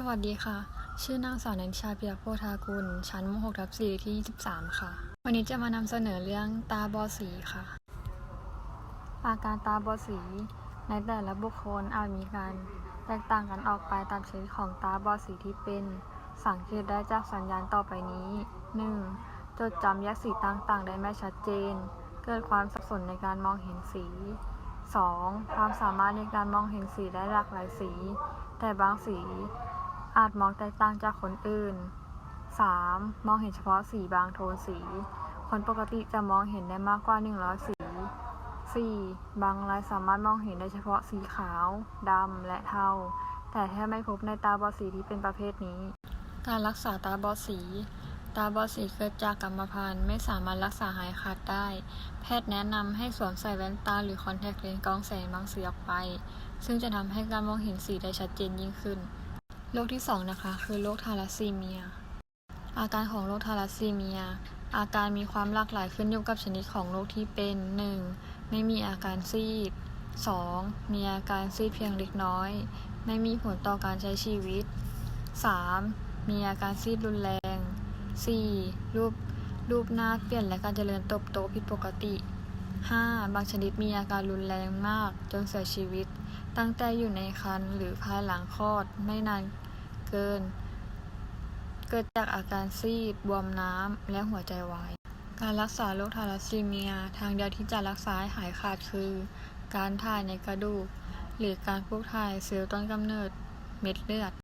สวัสดีค่ะ ชื่อนางสาวนันชาเปียกโพธากุล ชั้นม .6 ทับ4ที่ 23 ค่ะ วันนี้จะมานำเสนอเรื่องตาบอดสีค่ะ อาการตาบอดสีในแต่ละบุคคลอาจมีการแตกต่างกันออกไปตามชนิดของตาบอดสีที่เป็น สังเกตได้จากสัญญาณต่อไปนี้ 1. จดจำแยกสีต่างๆ ได้ไม่ชัดเจน เกิดความสับสนในการมองเห็นสี 2. ความสามารถในการมองเห็นสีได้หลากหลายสี แต่บางสี อาจมองแตกต่างจากคนอื่น 3. มองเห็นเฉพาะสีบางโทนสี คนปกติจะมองเห็นได้มากกว่า 100 สี 4. บางรายสามารถมองเห็นได้เฉพาะสีขาว ดำ และเทา แต่แทบไม่พบในตาบอดสีที่เป็นประเภทนี้ การรักษาตาบอดสี ตาบอดสีเกิดจากกรรมพันธุ์ไม่สามารถรักษาหายขาดได้ แพทย์แนะนำให้สวมใส่แว่นตาหรือคอนแทคเลนส์กรองแสงบางสีออกไป ซึ่งจะทำให้การมองเห็นสีได้ชัดเจนยิ่งขึ้น โรคที่ 2 นะคะ คือโรคทาลัสซีเมีย อาการของโรคทาลัสซีเมีย อาการมีความหลากหลายขึ้นอยู่กับชนิดของโรคที่เป็น 1. ไม่มีอาการซีด 2. มีอาการซีดเพียงเล็กน้อย ไม่มีผลต่อการใช้ชีวิต 3. มีอาการซีดรุนแรง 4. รูปรูปหน้าเปลี่ยนและการเจริญเติบโตผิดปกติ 5. บางชนิดมีอาการรุนแรงมากจนเสียชีวิต ตั้งแต่อยู่ในครรภ์หรือภายหลังคลอดไม่นานเกิน เกิดจากอาการซีด บวมน้ำ และหัวใจวาย การรักษาโรคทาลัสซีเมีย ทางเดียวที่จะรักษาให้หายขาดคือ การถ่ายในกระดูก หรือการพวกถ่ายเซลล์ต้นกำเนิดเม็ดเลือด